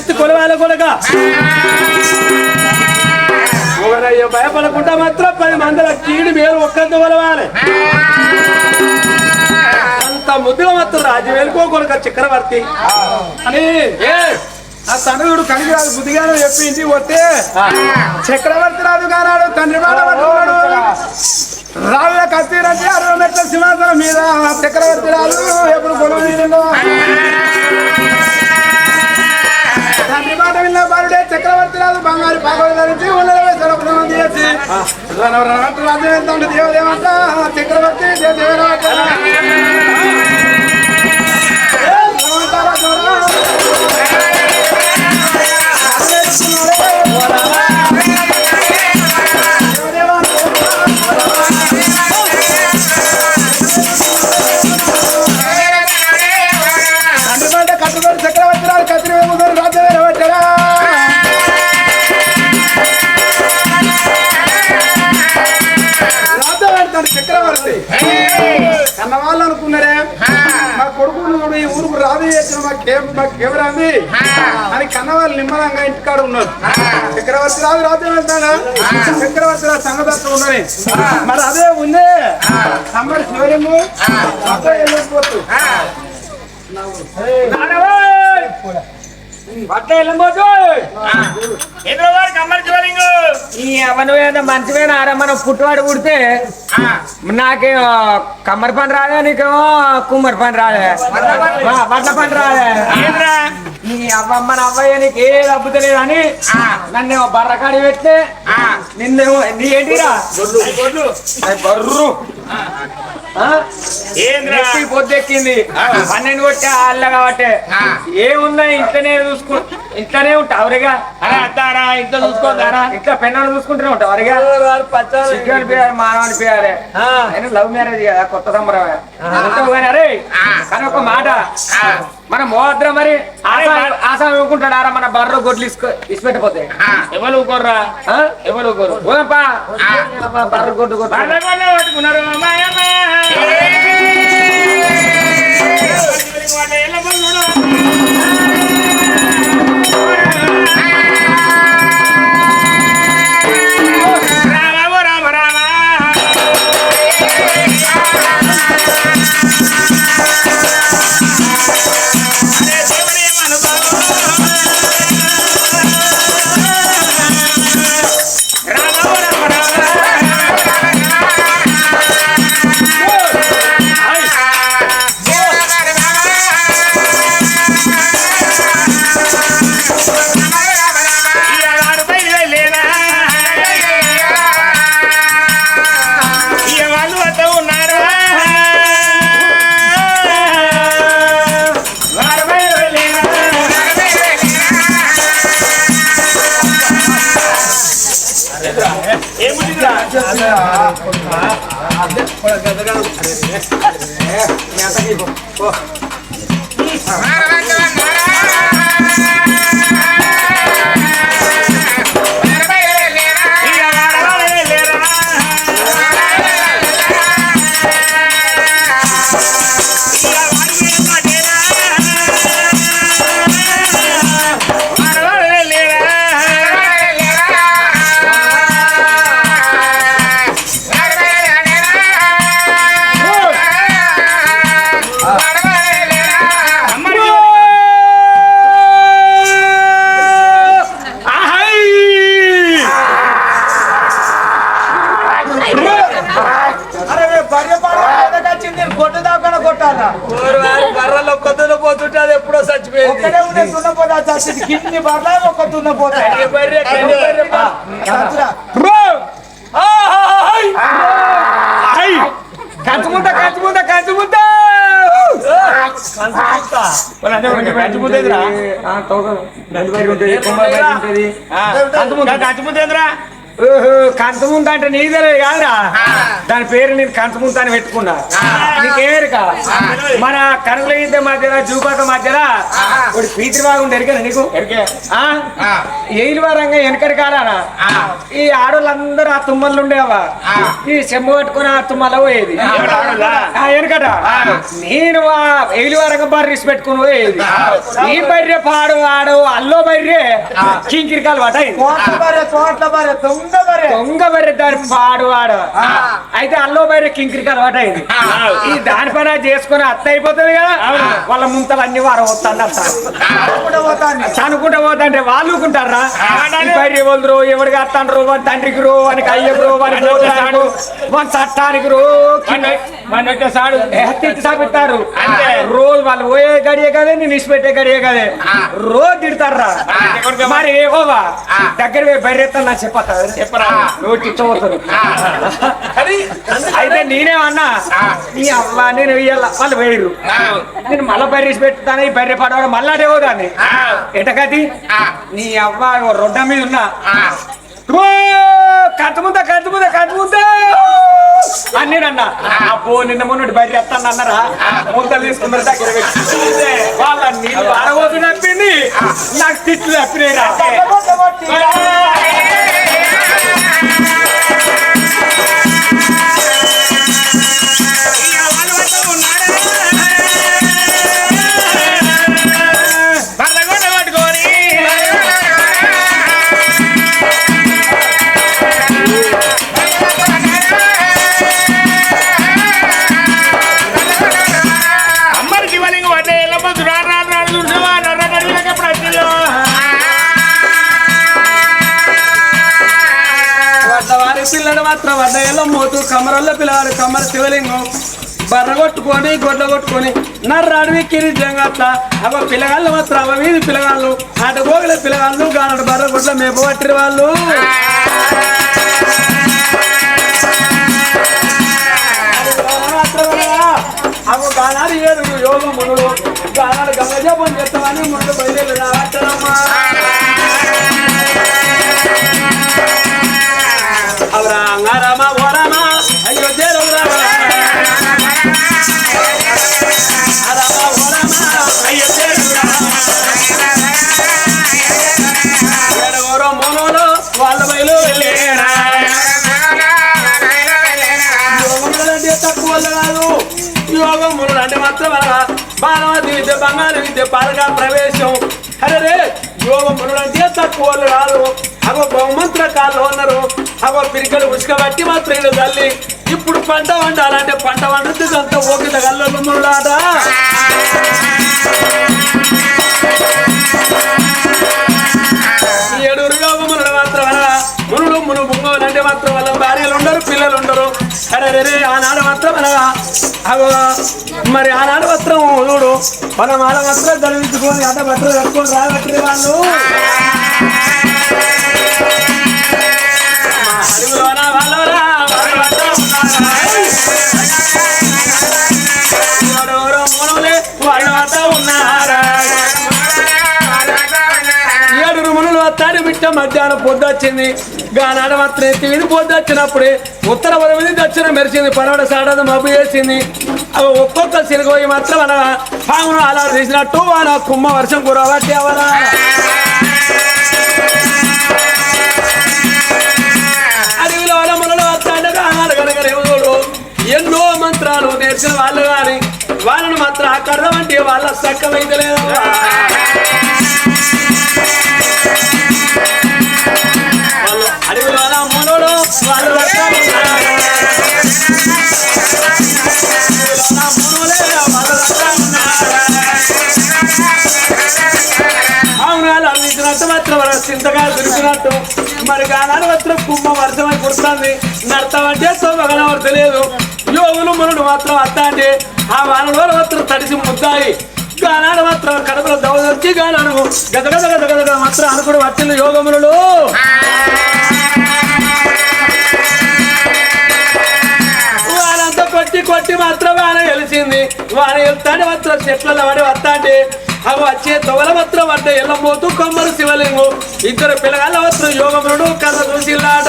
చేస్తే కొలవాల ఒకరయ్య భయపడకుండా మాత్రం పది మందిల కీడి మేలు ఒక్కంత కొలవాలి. అంత ముద్దుగా మాత్రం రాజు వెళ్ళుకో కొనక చక్రవర్తి. అని ఆ తండ్రుడు కలిగి రాదు బుద్ధిగానే చెప్పి ఇంటికి పోతే చక్రవర్తి రాజు గానాడు తండ్రి పట్టుకున్నాడు. రాళ్ళ కత్తిరంటే అరవై మెట్ల సింహాసనం మీద చక్రవర్తి రాజు ఎప్పుడు అంటే చక్రవర్తి రాజు బంగారు పాగలు ధరించి ఉన్నలవే చేసి ఎంత దేవదేవంట చక్రవర్తి దేవదేవరాట అని కన్నవాళ్ళు నిమ్మలంగా ఇంటికాడ ఉన్నారు. చక్రవర్తి రాజు రాజ్యం వెళ్తాడా చక్రవర్తి రాజు సంగతి ఉన్నది. మరి అదే ఉంది. అమ్మడి శివలింగు. అబ్బాయి వెళ్ళిపోతు మంచివేనా మనం పుట్టువాడు పుడితే నాకే కమ్మరి పని రాలే నీకేమో కుమ్మరి పని రాలే వడ్ల పని రాలే నీ అవ్వ మన అవ్వయ్య నీకు ఏ అబ్బుతలేదు అని నన్ను బర్రకాడి పెడితే నిన్నేమో నీ ఏంటిరా బర్రు పొద్దెక్కింది పన్నెండు కొట్టే అల్ల కాబట్టి. ఏమున్నా ఇంట్లోనే చూసుకు ఇంట్లోనే ఉంటావు అవరిగా అత్తారా ఇంట్లో చూసుకోదారా ఇంట్లో పెన్నాలు చూసుకుంటూనే ఉంటావు అవరిగా సిగ్గు అనిపించాలి మానవ అనిపించాలి అయినా లవ్ మ్యారేజ్ కదా కొత్త సంబరమే. ఉంటావు కానీ అరే కానీ ఒక మాట. మనం మోద్ర మరి ఆశ ఊరుకుంటాడారా మన బర్ర గొడ్లు ఇసుకు ఇసిపెట్టిపోతే. ఎవరు ఊకోర్రా ఎవరు ఊకోరు పోదప్పా. బర్ర గొడ్డు కొట్టు. పట్టుకున్నారు అరే కంచుముద్ద కంచుముద్ద కంచుముద్ద కంచుముద్దేదిరా ఓహో, కంచముంత అంటే తెలియదు కాదురా. దాని పేరు నేను కంచముంత అని పెట్టుకున్నా నీకేరుక మన కనుల ఈత మధ్యలో జూపాక మధ్యలో ఒక పీతి బాగుంది ఎరికనా నీకు? ఆ? ఏలు వారంగా వెనకటి కాలానా? ఈ ఆడోళ్ళందరూ ఆ తుమ్మలు ఉండేవా ఈ చెమ్ము పట్టుకుని ఆ తుమ్మల పోయేది. వెనకట. నేను ఆ ఏలు వారంగా బర్రీస్ పెట్టుకుని పోయేది. ఈ బర్రె పాడు ఆడు అల్లో బర్రె కింకిరికాలు పట్టాయి దొంగ బర్రె దాని పాడు వాడు. అయితే అల్లో బర్రె కింకిరికి అలవాటు అయింది ఈ దాని పని చేసుకుని అత్త అయిపోతుంది కదా. వాళ్ళ ముంతలు అన్ని వారం వస్తాను చనుకుంటా పోతుంటే వాళ్ళు ఊరుకుంటారా ఈ బర్రె వదురు ఎవరికి వస్తాండ్రు వాని తండ్రికి రో వానికి అయ్యకు రో వాని పోతాడు వాని చట్టానికి రో సాపిస్తారు? రోజు వాళ్ళు పోయే గడియే కదే నేను ఇచ్చిపెట్టే గడియే కదే. రోజు తిడతారా? మరి ఏవోవా? దగ్గర నాకు చెప్పతా చెప్పరా నువ్వు తిట్టబోతుంది అయితే నేనేమన్నా నీ అవ్వ నేను ఇయ్యాల వాళ్ళు వేయరు నేను మళ్ళా బర్రెసి పెట్టుతాను ఈ బర్రె పడవడం మళ్ళా అదే పోదాన్ని ఎటకది? నీ అవ్వ రొడ్డ మీద ఉన్నా. ఓ, కట్టుముద్ద కట్టుముద్ద కట్టుముద్ద అని నేను అన్నా అబ్బో నిన్న మొన్నటి బయట ఎత్తాను అన్నారా? ముద్దలు తీసుకున్నారు దగ్గర వాళ్ళ నీళ్ళు పారబోతు తప్పింది నాకు తిట్లు తప్పినాయిరా. కొట్టుకొని గొడ్ల కొట్టుకొని నర్రాడివి అడవి కిరి జంగట్ల. అవ పిల్లగాళ్ళు మాత్రం అవ వీధి పిల్లగాళ్ళు అటు గోగుల పిల్లగాళ్ళు గానడు బర్ర గొడ్ల మేప పట్టిన వాళ్ళు. అవ గానాడు ఏడు యోగ మునుడు గానాడు గంగజపం చేస్తామని ముందు బయలుదేరి రావట్టమ్మా బాలవతి విద్య బంగారు విద్య పాలక ప్రవేశం. అరే యోగములు అంటే తక్కువ రాదు అగో బహుమంత్ర కాళ్ళు ఉన్నారు అగో పిరికలు ఉసుకబట్టి మా మాత్రం తల్లి. ఇప్పుడు పంట వండాలంటే పంట వండుతుంది అంత ఓపిక గల్లు మురుడాట ఈ యోగములు మాత్రం మునుడు మును బుంగోలు అంటే మాత్రం వాళ్ళ భార్యలు ఉండరు పిల్లలు ఉండరు అరే రే ఆనాడు మాత్రం అనగా అగో మరి ఆనాడు మాత్రం చూడు మన మాల మాత్రం ధరించుకొని అడ్డ బట్టలు కట్టుకొని రాగట్టే వాళ్ళు మా వాళ్ళరా, మునులు మధ్యాహ్నం పొద్దు వచ్చింది గానాడ మాత్రం ఎత్తి పోతే వచ్చినప్పుడే ఉత్తర వరవిని దక్షిణ మెరిచింది పరవడ సాడదు మబ్బు చేసింది అవి ఒక్కొక్క సిరుగోయి మాత్రం అనగా పామును అలా తీసినట్టు వాళ్ళ కుమ్మ వర్షం కురవట్టి అవరా అడవిలో మునులు వస్తాడు ఎన్నో మంత్రాలు నేర్చిన వాళ్ళు కానీ వాళ్ళని మాత్రం అక్కడ వంటి వాళ్ళ సక్కమైతే లేదు దొరికినట్టు మరి గానాలు మాత్రం కుమ్మ వర్షమై కుడుతుంది నడతామంటే సోమగన తెలియదు. యోగులు మునుడు మాత్రం అత్త అంటే ఆ వానలో మాత్రం తడిసి ముద్దాయి. గానాడు మాత్రం కడపలో దవదొచ్చి గానాడు గదగద గదగద మాత్రం అనుకుడు వచ్చింది యోగములు కొట్టి కొట్టి మాత్రం వాన గెలిచింది. వాన వెళ్తానే మాత్రం చెట్లలో పడి వస్తాంటే అవి వచ్చే తొగల మాత్రం పడ్డ ఎల్లమోతూ కొమ్మరు శివలింగు. ఇద్దరు పిల్లగాళ్ళ వస్త్రం యోగముడు కథ చూసిల్లాట.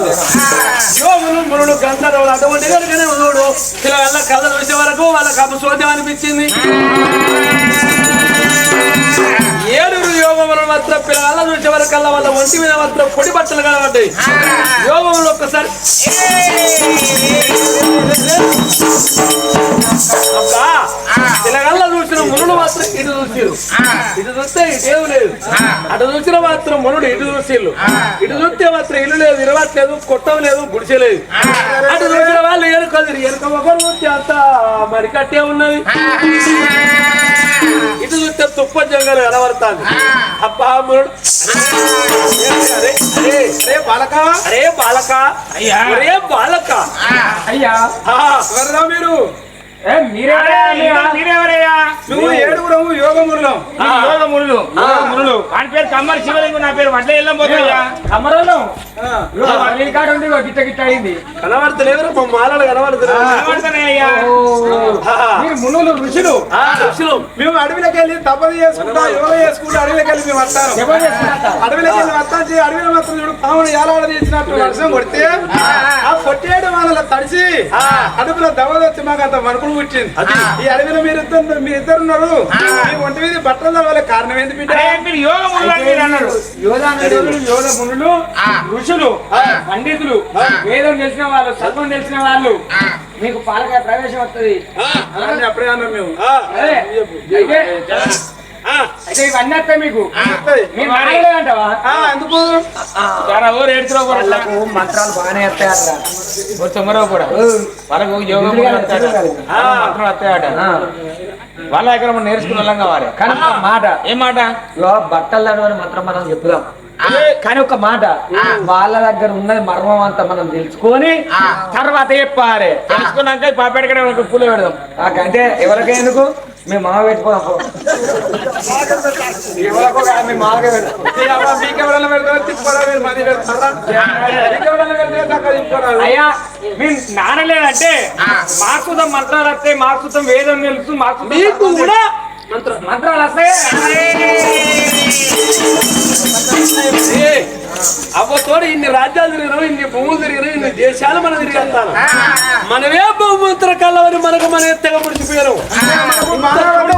వాళ్ళు యోగులు మునుడు గంధర్వులు అటువంటి కనుకనే ఉన్నాడు ఇలా వెళ్ళ కళ్ళ చూసే వరకు వాళ్ళకి అపశోద్యం అనిపించింది. ఏడుగురు యోగములు మాత్రం పిల్లల చూసే వరకు అలా వాళ్ళ ఒంటి మీద మాత్రం పొడి బట్టలు కనబడ్డాయి. యోగములు ఒక్కసారి. ఇటు చూస్తే ఇటేం లేదు. అటు చూసిన మాత్రం మునుడు ఇటు చూసిళ్ళు ఇటు చూస్తే మాత్రం ఇల్లు లేదు ఇరవట్లేదు కొట్టం లేదు గుడిసె లేదు. అటు చూసిన వాళ్ళు ఎనుకది ఎనుక ఒకరు చూస్తే అంత మరి కట్టే ఉన్నది. ఇటు చూస్తే తుప్ప జంగలు కనబడుతుంది. అబ్బా మునుడు. అరే అరే అరే బాలక. అరే బాలక. అయ్యా. అరే బాలక. అయ్యా. ఎవరురా మీరు? ఏ మీరే? యోగ మునులు మునులు వాని పేరు కమ్మరి శివలింగు నా పేరు వడ్ల ఎల్లం పోతాయ్యా కమరంలో గిట్ట గిట్ట అయింది. కనబడతలేరు మా మాలలు మునులు ఋషులు. ఋషులు మేము అడవిలోకి వెళ్ళి తపది చేసుకుంటా యోగ చేసుకుంటా అడవిలోకి వెళ్ళి మేము చేసుకుంటారు? అడవిలోకి వెళ్ళి వస్తాను చేయి, అడవిలో మాత్రం చూడు పామును ఏలాడ తీసినట్టు వర్షం కొడితే ఆ. కొట్టేయడం వాళ్ళ తడిసి అడుగులో దవద వచ్చి మాకు అంత వణుకుడు పుట్టింది. ఈ అడవిలో మీరు ఇద్దరు మీరు ఇద్దరు ఉన్నారు. మీ ఒంటి మీద బట్టలు తడవాలి కారణం ఏంది బిడ్డ? యోగ మునులు యోధ మునులు ఋషులు పండితులు వేదం తెలిసిన వాళ్ళు చదువు తెలిసిన వాళ్ళు మీకు పాలక ప్రవేశం వస్తుంది. అలానే అప్పుడే అన్నాం మేము. అదే. అయితే ఇవన్నీ వస్తాయి మీకు. మీరు ఎందుకు? చాలా కూడా మంత్రాలు బాగానే వస్తాయట కూడా. వాళ్ళకు యోగ మునులు వస్తాయట. ఆ. మంత్రాలు వస్తాయట వాళ్ళ దగ్గర మనం నేర్చుకున్న వాళ్ళం కావాలి. కానీ మాట? ఏం మాట తడవని మాత్రం మనం చెప్పుదాం. కానీ ఒక మాట వాళ్ళ దగ్గర ఉన్నది మర్మం అంతా మనం తెలుసుకొని తర్వాత చెప్పాలి. తెలుసుకున్నాక పాపేడకడ పూలు పెడదాం. అంటే ఎవరికై ఎందుకు? మేము పెట్టుకోదాం పో. ఎవరికో మామగా మీకు ఎవరైనా పెడతారా తిప్పుకోరా మీరు పెడతారా తిప్పుకోరా అయ్యా మేము నానలేదంటే మాకుతం మంత్రాలు వస్తాయి మాకుతం వేదం తెలుసు మాకు మీకు కూడా మంత్రాలు వస్తాయి ఏ, అవ్వతోడు ఇన్ని రాజ్యాలు తిరిగినాం ఇన్ని భూములు తిరిగినాం ఇన్ని దేశాలు మనం తిరిగేస్తాను. మనమే బహుమంత్ర కలవని మనకు మన తెగ ముడిచిపోయారు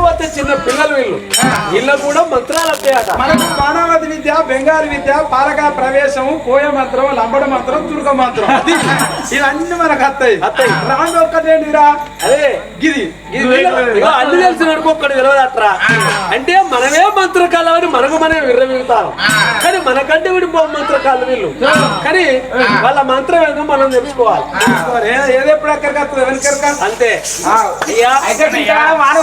వస్తే చిన్న పిల్లలు వీళ్ళు. వీళ్ళు కూడా మంత్రాలు వస్తాయట. మనకు మానవతి విద్య బెంగాలీ విద్య పాలక ప్రవేశం పోయ మంత్రం లంబడ మంత్రం తుర్క మంత్రం. ఇవన్నీ మనకు వస్తాయి. వస్తాయి. రాంగ్ ఒక్కటేంటిరా అదే. గిది అన్ని తెలిసిన ఒక్కడు తెలియదట్రా. అంటే మనమే మంత్ర కలవని మనకు మనమే విర్రవీగుతాం. కానీ మనకంటే వీడు మంత్ర కాలు వీళ్ళు. కానీ వాళ్ళ మంత్రం ఏంటో మనం తెలుసుకోవాలి ఏ- ఏదెప్పుడు ఎక్కడికి వస్తుంది? వెనకరక అంతే. వాన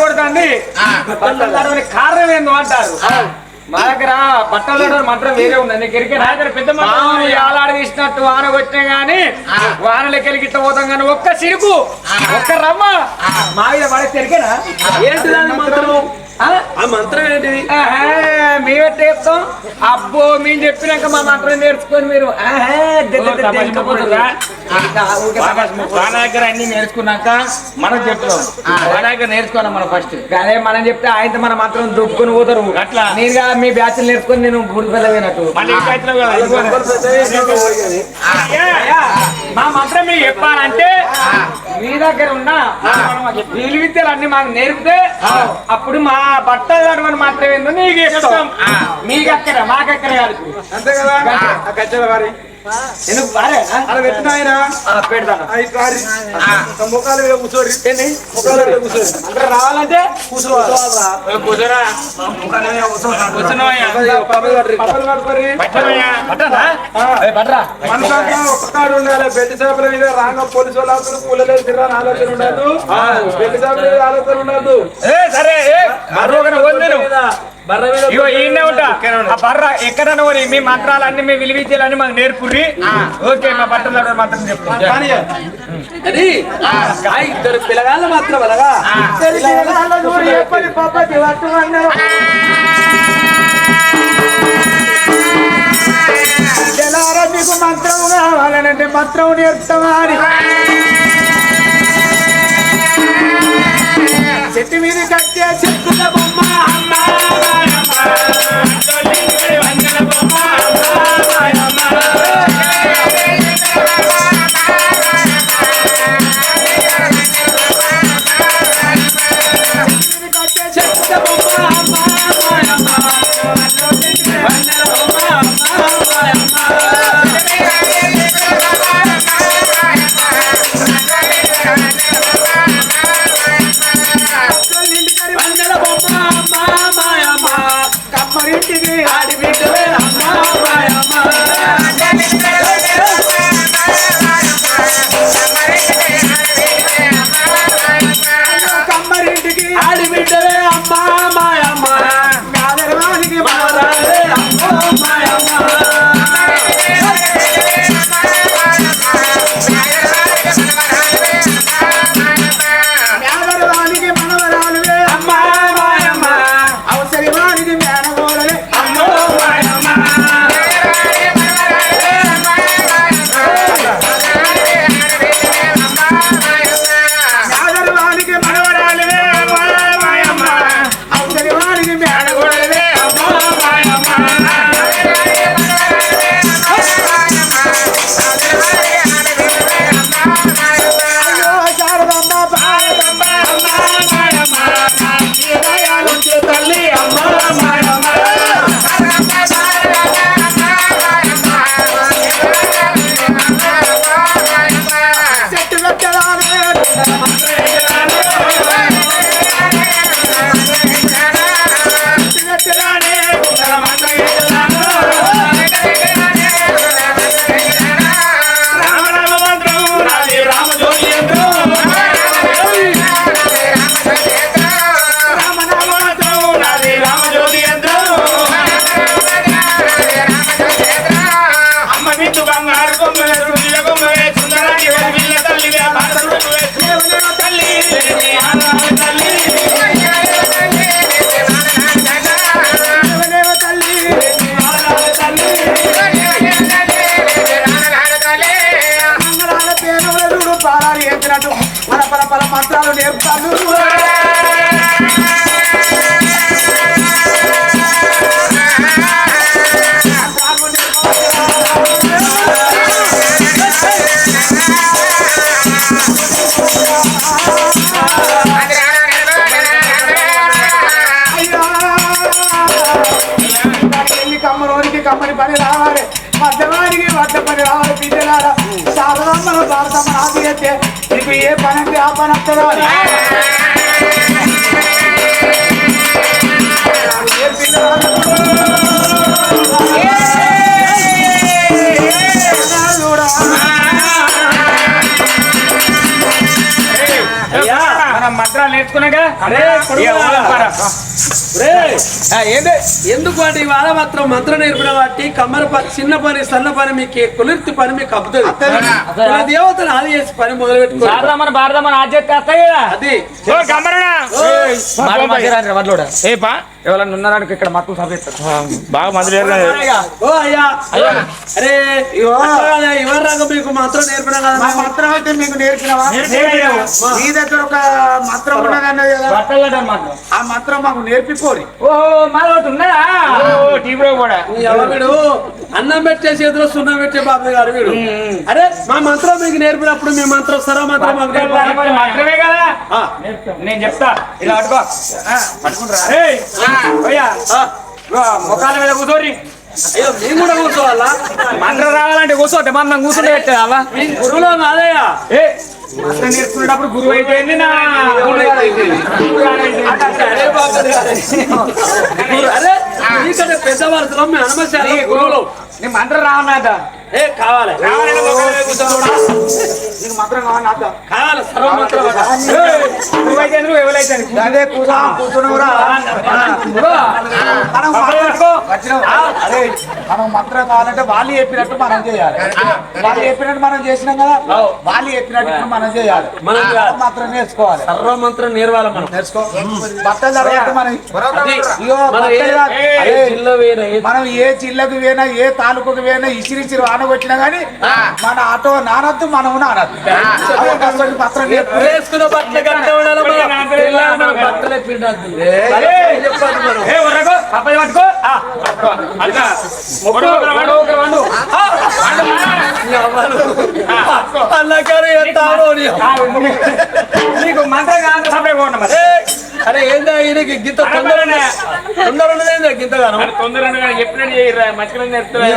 కారణం ఏందో అంటారు. మా దగ్గర బట్టలు మంత్రం వేరే ఉంది నీకు నా దగ్గర పెద్ద మంత్రం ఏలాడ తీసినట్టు వాన కొట్టినా గానీ వానలకి గిట్ట పోతాం కానీ ఒక్క సిరుకు ఒక్క రమ్మ మా మీద పడే తెరికేనా ఏంటి దాని మంత్రం ఆ? మంత్రం ఏంటిది? మేమే చెప్తాం అబ్బో మేము చెప్పినాక మా మంత్రం నేర్చుకొని మీరు. వాళ్ళ దగ్గర అన్ని నేర్చుకున్నాక మనం చెప్తాం వాళ్ళ దగ్గర నేర్చుకోవాలి మనం ఫస్ట్ అదే మనం చెప్తే ఆయన మన మాత్రం దుబ్బుకొని పోతారు. అట్లా. నేనుగా మీ బ్యాచ్ నేర్చుకొని నేను అయ్యా, మా మంత్రం మీకు చెప్పాలంటే మీ దగ్గర ఉన్న వీలు విద్యలు అన్ని మాకు నేర్పితే అప్పుడు మా బట్టలు తడవని మాత్రం ఏందో నీకు చెప్తాం. మీకు అక్కడ మాకు అక్కడ కాదు. అంతే కదా? ఎందుకు అలా పెట్టిన ఆయన? పెడతాను. ముఖాలు మీద కూర్చోరి. ముఖాలు మీద కూర్చోరి. అందరూ రావాలంటే కూర్చోవాలి. కూర్చోరా? కూర్చున్నావయ్యా పప్పలు పట్టుకోరి పట్టమయ్యా పట్టరా పట్టరా మనసాగా ఒక్కడు ఉండాలి. బెడ్ చేపల మీద రాంగ పోలీసు వాళ్ళు ఆపుతున్నారు, పూలలో తిరగని ఆలోచన ఉండదు బెడ్ చేపల మీద ఆలోచన ఉండదు సరే ఏ మరొకరు వదిలేను బర్ర మీద ఇగో ఈయనే ఉంటా. ఆ బర్ర ఎక్కడన్నా పోనీ మీ మంత్రాలన్నీ మీ విలువిద్యలన్నీ మాకు నేర్పుర్రి. ఓకే మా మంత్రం అది ఇద్దరు పిల్లగాళ్ళు మాత్రం అలాగా మీకు మంత్రం కావాలనంటే మంత్రం నేర్పుతామా అని చెట్టు మీద కట్టే చెక్కుల బొమ్మ అమ్మ అయితే నీకు ఏ పని అంటే ఆ పని వస్తుందో. ఏ మనం మంత్రాలు నేర్చుకున్నాగా? ఏంది? ఎందుకు అంటే ఇవాళ మాత్రం మంత్రం నేర్పిన వాటి కమ్మర పని చిన్న పని సన్న పని మీకు కులిర్తి పని మీకు అబ్బుతుంది కుల దేవతను ఆది చేసి పని మొదలు పెట్టుకో భారతమ్మని భారతమ్మని ఆద్యత వస్తాయి కదా అది ఎవరన్నా ఉన్నారానికి ఇక్కడ మక్కులు సభేస్తారు బాగా అయ్యా. అరే ఎవరు రాక మీకు మంత్రం నేర్పినా కదా? మా మంత్రం అయితే మీకు నేర్పినవా? మీ దగ్గర ఒక మంత్రం ఉన్నదన్నది కదా? బట్టలు మాత్రం ఆ మంత్రం మాకు నేర్పిపోరి. ఓ మాది ఒకటి ఉన్నదా? ఓ టీవీలో కూడా ఈ ఎవరు అన్నం పెట్టే చేతిలో సున్నం పెట్టే బాబు గారు వీడు. అరే మా మంత్రం మీకు నేర్పినప్పుడు మీ మంత్రం సర్వ మంత్రం మాకు మాత్రమే కదా? ఆ, నేను చెప్తా. ఇలా అడుకో పట్టుకుంటారా. ముఖాల మీద కూర్చోరి అయ్యో మేము కూడా కూర్చోవాలా? మంత్రం రావాలంటే కూర్చోతే మనం కూర్చుంటే పెట్టావా మీ గురువులో కాదయ్యా. ఏ? మంత్రం నేర్చుకునేటప్పుడు గురువు అయితే ఏంది నా? అరే బాబు అరే నీకంటే పెద్ద వరుసలో మీ హనుమశాల గురువులు నీ మంత్రం రావన్నాక ఏ కావాలి? నీకు మాత్రం కావాలి నువ్వైతే నువ్వు ఎవరైతే. అదే కూర్చున్నావురా మనం మంత్రం కావాలంటే వాళ్ళు చెప్పినట్టు మనం చేయాలి. వాళ్ళు చెప్పినట్టు మనం చేసినాం కదా వాళ్ళు చెప్పినట్టు మనం చేయాలి. మనం. మంత్రం నేర్చుకోవాలి. సర్వమంత్రం నేర్వాలి మనం? నేర్చుకో. బట్టలు తర్వాత మనం ఇగో మనం ఏ- జిల్లాకు పోయినా ఏ తాలూకుకు పోయినా ఇసిరిసిరి వాన కొట్టినా గానీ మన ఆటో నానద్దు మనం నానద్దు. అల్లగారు నీకు మంత్రం కాదు. అరే ఏందా ఈయనకి గింత తొందర తొందర ఉన్నదేందా గింతగానం తొందరగా చెప్పినట్టు చేయరా మంచిగా నేర్పుతున్నా